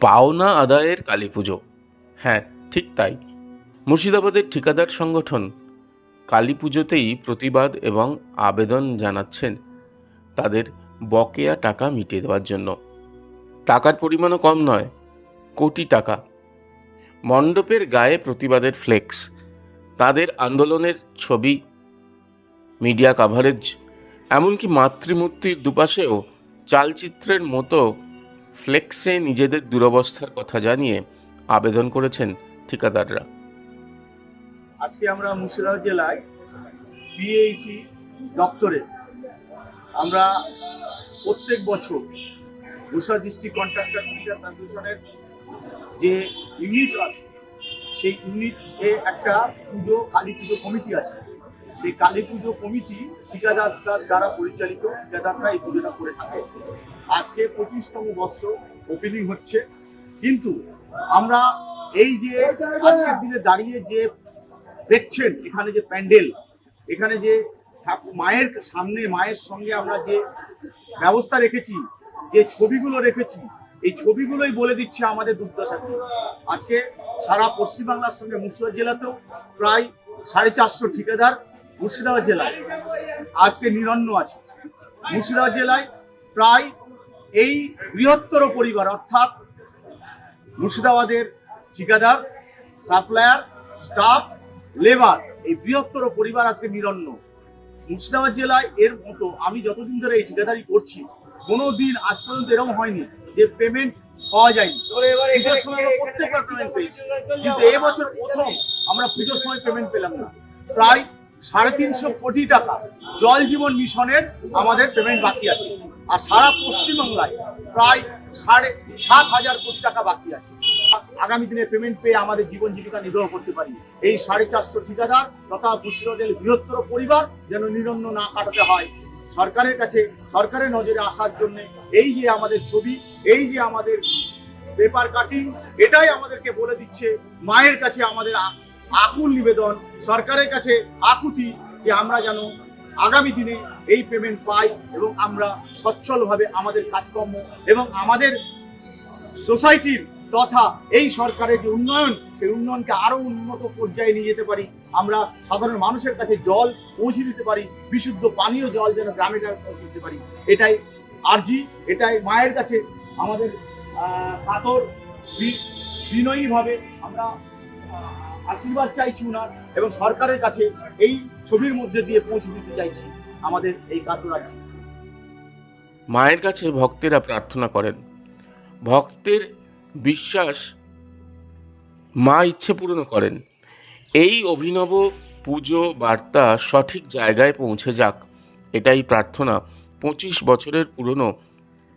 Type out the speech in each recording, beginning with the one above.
পাওনা আদায়ের কালী পুজো। হ্যাঁ ঠিক তাই। মুর্শিদাবাদের ঠিকাদার সংগঠন কালী পুজোতেই প্রতিবাদ এবং আবেদন জানাচ্ছেন তাদের বকেয়া টাকা মিটিয়ে দেওয়ার জন্য। টাকার পরিমাণও কম নয়, কোটি টাকা। মণ্ডপের গায়ে প্রতিবাদের ফ্লেক্স। তাদের আন্দোলনের ছবি, মিডিয়া কাভারেজ, এমনকি মাতৃমূর্তির দুপাশেও চালচিত্রের মতো ফ্লেক্সে নিজেদের দুরবস্থার কথা জানিয়ে আবেদন করেছেন ঠিকাদাররা। আজকে আমরা মুর্শিদাবাদ জেলায় বিএইচি দপ্তরে আমরা প্রত্যেক বছর মুর্শিদাবাদ ডিস্ট্রিক্ট কন্ট্রাক্টর লিডার্স অ্যাসোসিয়েশনের যে ইউনিট আছে, সেই ইউনিটে একটা পুজো, কালী পুজো কমিটি আছে। সেই কালী পুজো কমিটি ঠিকাদারদার দ্বারা পরিচালিত, ঠিকাদাররা এই পুজোটা করে থাকে। আজকে পঁচিশতম বর্ষ ওপেনিং হচ্ছে। কিন্তু আমরা এই যে আজকের দিনে দাঁড়িয়ে যে দেখছেন, এখানে যে প্যান্ডেল, এখানে যে মায়ের সামনে, মায়ের সঙ্গে আমরা যে ব্যবস্থা রেখেছি, যে ছবিগুলো রেখেছি, এই ছবিগুলোই বলে দিচ্ছে আমাদের দুর্দশা কি। আজকে সারা পশ্চিমবাংলার সঙ্গে মুর্শিদাবাদ জেলাতেও প্রায় সাড়ে চারশো ঠিকাদার মুর্শিদাবাদ জেলায়। আজকে নিরন্ন আছে। মুর্শিদাবাদ জেলায় প্রায় এই বৃহত্তর পরিবার অর্থাৎ মুর্শিদাবাদের ঠিকাদার সাপ্লায়ার স্টাফ লেবার এই বৃহত্তর পরিবার আজকে নিরন্ন। মুর্শিদাবাদ জেলায় এর মতো আমি যতদিন ধরে এই ঠিকাদারি করছি কোনো দিন আজ পর্যন্ত এরকম হয়নি যে পেমেন্ট পাওয়া যায়নি। পুজোর সময় আমরা প্রত্যেকবার পেমেন্ট পেয়েছি। কিন্তু এবছর প্রথম আমরা পুজোর সময় পেমেন্ট পেলাম না। প্রায় সাড়ে তিনশো কোটি টাকা জল জীবন মিশনের আমাদের পেমেন্ট বাকি আছে। আর সারা পশ্চিমবাংলায় প্রায় সাড়ে সাত হাজার কোটি টাকা বাকি আছে। আগামী দিনে পেমেন্ট পেয়ে আমাদের জীবন জীবিকা নির্বাহ করতে পারি। এই সাড়ে চারশো ঠিকাদার তথা মুর্শিদাবাদের বৃহত্তর পরিবার যেন নিরন্ন না কাটাতে হয়। সরকারের কাছে সরকারের নজরে আসার জন্য এই যে আমাদের ছবি, এই যে আমাদের পেপার কাটিং এটাই আমাদেরকে বলে দিচ্ছে। মায়ের কাছে আমাদের আকুল নিবেদন, সরকারের কাছে আকুতি যে আমরা যেন আগামী দিনে এই পেমেন্ট পাই এবং আমরা সচ্ছলভাবে আমাদের কাজকর্ম এবং আমাদের সোসাইটির তথা এই সরকারের যে উন্নয়ন, সেই উন্নয়নকে আরও উন্নত পর্যায়ে নিয়ে যেতে পারি। আমরা সাধারণ মানুষের কাছে জল পৌঁছে দিতে পারি, বিশুদ্ধ পানীয় জল যেন গ্রামে গ্রামে পৌঁছে দিতে পারি। এটাই আর্জি, এটাই মায়ের কাছে আমাদের কাতর বিনয়ীভাবে আমরা আশীর্বাদ চাইছি উনার এবং সরকারের কাছে এই ছবির মধ্যে দিয়ে পৌঁছে দিতে চাইছি আমাদের এই কাতর মায়ের কাছে ভক্তেরা প্রার্থনা করেন। ভক্তের বিশ্বাস মা ইচ্ছে পূরণ করেন। এই অভিনব পুজো বার্তা সঠিক জায়গায় পৌঁছে যাক, এটাই প্রার্থনা পঁচিশ বছরের পুরনো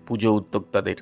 পুজো উদ্যোক্তাদের।